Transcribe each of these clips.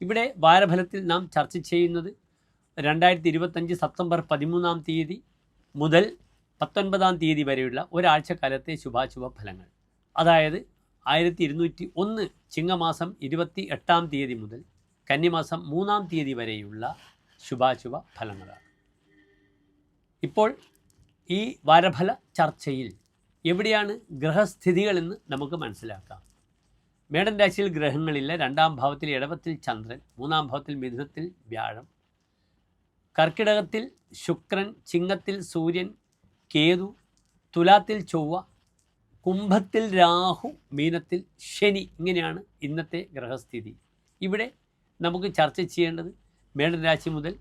ഇവിടെ വാരഫലത്തിൽ നാം ചർച്ച ചെയ്യുന്നത് രണ്ടായിരത്തി ഇരുപത്തഞ്ച് സെപ്റ്റംബർ പതിമൂന്നാം തീയതി മുതൽ പത്തൊൻപതാം തീയതി വരെയുള്ള ഒരാഴ്ചക്കാലത്തെ ശുഭാശുഭ ഫലങ്ങൾ. അതായത് ആയിരത്തി ഇരുന്നൂറ്റി ഒന്ന് ചിങ്ങമാസം ഇരുപത്തി എട്ടാം തീയതി മുതൽ കന്നിമാസം മൂന്നാം തീയതി വരെയുള്ള ശുഭാശുഭ ഫലങ്ങളാണ്. ഇപ്പോൾ ഈ വാരഫല ചർച്ചയിൽ എവിടെയാണ് ഗ്രഹസ്ഥിതികളെന്ന് നമുക്ക് മനസ്സിലാക്കാം. മേടൻ രാശിയിൽ ഗ്രഹങ്ങളില്ല രണ്ടാം ഭാവത്തിൽ ഇടവത്തിൽ ചന്ദ്രൻ മൂന്നാം ഭാവത്തിൽ മിഥുനത്തിൽ വ്യാഴം. കർക്കിടകത്തിൽ ശുക്രൻ ചിങ്ങത്തിൽ സൂര്യൻ കേതു തുലാത്തിൽ ചൊവ്വ കുംഭത്തിൽ രാഹു മീനത്തിൽ ശനി ഇങ്ങനെയാണ് ഇന്നത്തെ ഗ്രഹസ്ഥിതി. ഇവിടെ നമുക്ക് ചർച്ച ചെയ്യേണ്ടത് മേടൻ രാശി മുതൽ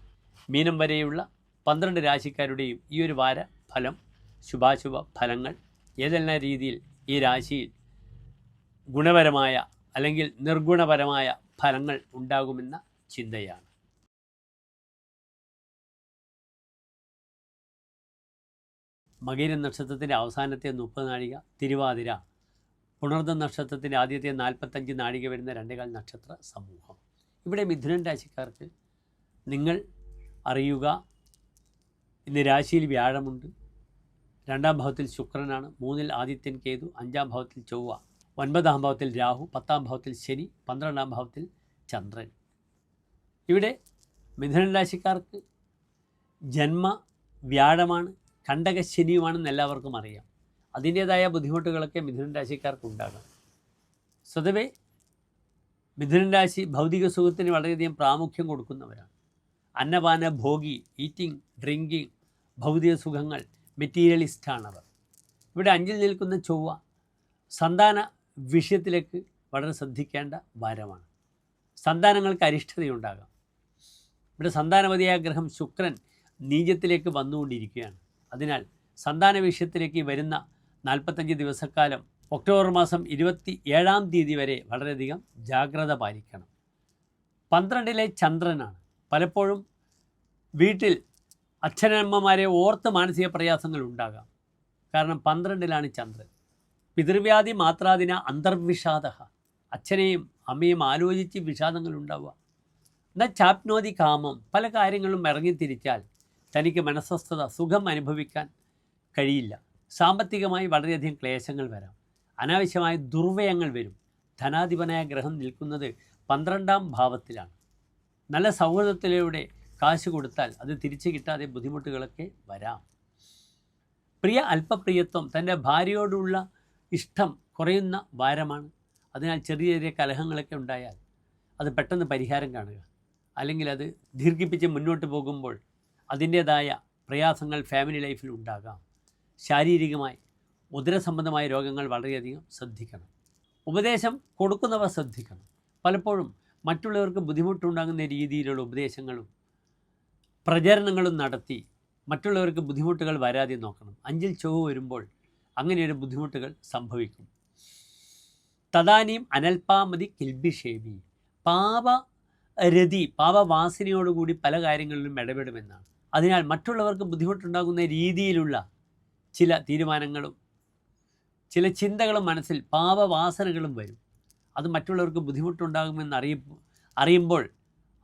മീനം വരെയുള്ള പന്ത്രണ്ട് രാശിക്കാരുടെയും ഈ ഒരു വാര ഫലം ശുഭാശുഭ ഫലങ്ങൾ ഏതെല്ലാം രീതിയിൽ ഈ രാശിയിൽ ഗുണപരമായ അല്ലെങ്കിൽ നിർഗുണപരമായ ഫലങ്ങൾ ഉണ്ടാകുമെന്ന ചിന്തയാണ്. മകീര നക്ഷത്രത്തിന്റെ അവസാനത്തെ മുപ്പത് നാഴിക തിരുവാതിര പുണർദ നക്ഷത്രത്തിന്റെ ആദ്യത്തെ നാൽപ്പത്തഞ്ച് നാഴിക വരുന്ന രണ്ടേകാൽ നക്ഷത്ര സമൂഹം. ഇവിടെ മിഥുനൻ രാശിക്കാർക്ക് നിങ്ങൾ അറിയുക ഇന്ന് രാശിയിൽ വ്യാഴമുണ്ട്. രണ്ടാം ഭാവത്തിൽ ശുക്രനാണ്. മൂന്നിൽ ആദിത്യൻ കേതു. അഞ്ചാം ഭാവത്തിൽ ചൊവ്വ. ഒൻപതാം ഭാവത്തിൽ രാഹു പത്താം ഭാവത്തിൽ ശനി പന്ത്രണ്ടാം ഭാവത്തിൽ ചന്ദ്രൻ. ഇവിടെ മിഥുനൻ രാശിക്കാർക്ക് ജന്മ വ്യാഴമാണ് കണ്ടക ശനിയുമാണെന്ന് എല്ലാവർക്കും അറിയാം. അതിന്റേതായ ബുദ്ധിമുട്ടുകളൊക്കെ മിഥുനൻ രാശിക്കാർക്ക് ഉണ്ടാകാം. സ്വതവേ മിഥുനൻ രാശി ഭൗതിക സുഖത്തിന് വളരെയധികം പ്രാമുഖ്യം കൊടുക്കുന്നവരാണ്. അന്നപാന ഭോഗി ഈറ്റിംഗ് ഡ്രിങ്കിങ് ഭൗതിക സുഖങ്ങൾ മെറ്റീരിയലിസ്റ്റാണവർ. ഇവിടെ അഞ്ചിൽ നിൽക്കുന്ന ചൊവ്വ സന്താന വിഷയത്തിലേക്ക് വളരെ ശ്രദ്ധിക്കേണ്ട ഭാരമാണ്. സന്താനങ്ങൾക്ക് അരിഷ്ടതയുണ്ടാകാം. ഇവിടെ സന്താനപതിയായ ഗ്രഹം ശുക്രൻ നീചത്തിലേക്ക് വന്നുകൊണ്ടിരിക്കുകയാണ്. അതിനാൽ സന്താന വിഷയത്തിലേക്ക് വരുന്ന നാൽപ്പത്തഞ്ച് ദിവസക്കാലം ഒക്ടോബർ മാസം ഇരുപത്തി ഏഴാം തീയതി വരെ വളരെയധികം ജാഗ്രത പാലിക്കണം. പന്ത്രണ്ടിലെ ചന്ദ്രനാണ്. പലപ്പോഴും വീട്ടിൽ അച്ഛനമ്മമാരെ ഓർത്ത് മാനസിക പ്രയാസങ്ങൾ ഉണ്ടാകാം. കാരണം പന്ത്രണ്ടിലാണ് ചന്ദ്രൻ. പിതൃവ്യാധി മാത്രാദിന അന്തർവിഷാദ അച്ഛനെയും അമ്മയും ആലോചിച്ച് വിഷാദങ്ങൾ ഉണ്ടാവുക എന്നാൽ ചാപ്നോതി കാമം. പല കാര്യങ്ങളും ഇറങ്ങിത്തിരിച്ചാൽ തനിക്ക് മനസ്വസ്ഥത സുഖം അനുഭവിക്കാൻ കഴിയില്ല. സാമ്പത്തികമായി വളരെയധികം ക്ലേശങ്ങൾ വരാം. അനാവശ്യമായ ദുർവ്യയങ്ങൾ വരും. ധനാധിപനായ ഗ്രഹം നിൽക്കുന്നത് പന്ത്രണ്ടാം ഭാവത്തിലാണ്. നല്ല സൗഹൃദത്തിലൂടെ കാശ് കൊടുത്താൽ അത് തിരിച്ചു കിട്ടാതെ ബുദ്ധിമുട്ടുകളൊക്കെ വരാം. പ്രിയ അല്പപ്രിയത്വം തന്റെ ഭാര്യയോടുള്ള ഇഷ്ടം കുറയുന്ന ഭാരമാണ്. അതിനാൽ ചെറിയ ചെറിയ കലഹങ്ങളൊക്കെ ഉണ്ടായാൽ അത് പെട്ടെന്ന് പരിഹാരം കാണുക. അല്ലെങ്കിൽ അത് ദീർഘിപ്പിച്ച് മുന്നോട്ട് പോകുമ്പോൾ അതിന്റേതായ പ്രയാസങ്ങൾ ഫാമിലി ലൈഫിൽ ഉണ്ടാകാം. ശാരീരികമായി ഉദരസംബന്ധമായ രോഗങ്ങൾ വളരെയധികം ശ്രദ്ധിക്കണം. ഉപദേശം കൊടുക്കുന്നവ ശ്രദ്ധിക്കണം. പലപ്പോഴും മറ്റുള്ളവർക്ക് ബുദ്ധിമുട്ടുണ്ടാകുന്ന രീതിയിലുള്ള ഉപദേശങ്ങളും പ്രചരണങ്ങളും നടത്തി മറ്റുള്ളവർക്ക് ബുദ്ധിമുട്ടുകൾ വരാതെ നോക്കണം. അഞ്ചിൽ ചൊവ്വ വരുമ്പോൾ അങ്ങനെയൊരു ബുദ്ധിമുട്ടുകൾ സംഭവിക്കും. തദാനിയും അനൽപാമതി കിൽബിഷേബി പാപ രതി പാപവാസനയോടുകൂടി പല കാര്യങ്ങളിലും ഇടപെടുമെന്നാണ്. അതിനാൽ മറ്റുള്ളവർക്ക് ബുദ്ധിമുട്ടുണ്ടാകുന്ന രീതിയിലുള്ള ചില തീരുമാനങ്ങളും ചില ചിന്തകളും മനസ്സിൽ പാപവാസനകളും വരും. അത് മറ്റുള്ളവർക്ക് ബുദ്ധിമുട്ടുണ്ടാകുമെന്ന് അറിയ അറിയുമ്പോൾ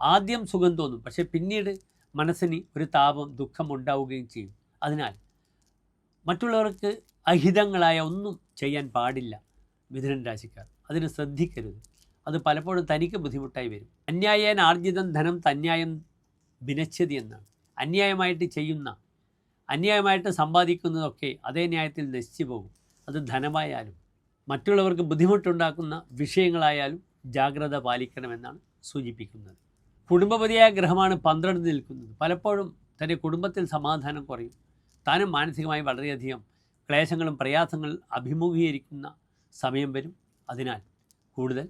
ആദ്യം സുഖം തോന്നും. പക്ഷേ പിന്നീട് മനസ്സിന് ഒരു താപം ദുഃഖം ഉണ്ടാവുകയും ചെയ്യും. അതിനാൽ മറ്റുള്ളവർക്ക് അഹിതങ്ങളായ ഒന്നും ചെയ്യാൻ പാടില്ല മിഥുനൻ രാശിക്കാർ. അതിന് ശ്രദ്ധിക്കരുത്. അത് പലപ്പോഴും തനിക്ക് ബുദ്ധിമുട്ടായി വരും. അന്യായേന ആർജിതം ധനം തന്യായം വിനശ്യതി എന്നാണ്. അന്യായമായിട്ട് ചെയ്യുന്ന അന്യായമായിട്ട് സമ്പാദിക്കുന്നതൊക്കെ അതേ ന്യായത്തിൽ നശിച്ചു പോകും. അത് ധനമായാലും മറ്റുള്ളവർക്ക് ബുദ്ധിമുട്ടുണ്ടാക്കുന്ന വിഷയങ്ങളായാലും ജാഗ്രത പാലിക്കണമെന്നാണ് സൂചിപ്പിക്കുന്നത്. കുടുംബപതിയായ ഗ്രഹമാണ് പന്ത്രണ്ട് നിൽക്കുന്നത്. പലപ്പോഴും തന്റെ കുടുംബത്തിൽ സമാധാനം കുറയും. താനും മാനസികമായി വളരെയധികം ക്ലേശങ്ങളും പ്രയാസങ്ങളും അഭിമുഖീകരിക്കുന്ന സമയം വരും. അതിനാൽ കൂടുതൽ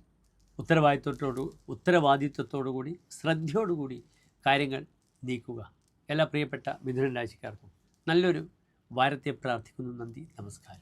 ഉത്തരവാദിത്വത്തോടു ഉത്തരവാദിത്വത്തോടുകൂടി ശ്രദ്ധയോടുകൂടി കാര്യങ്ങൾ നീക്കുക. എല്ലാ പ്രിയപ്പെട്ട മിഥുനൻ രാശിക്കാർക്കും നല്ലൊരു വാരത്തെ പ്രാർത്ഥിക്കുന്നു. നന്ദി നമസ്കാരം.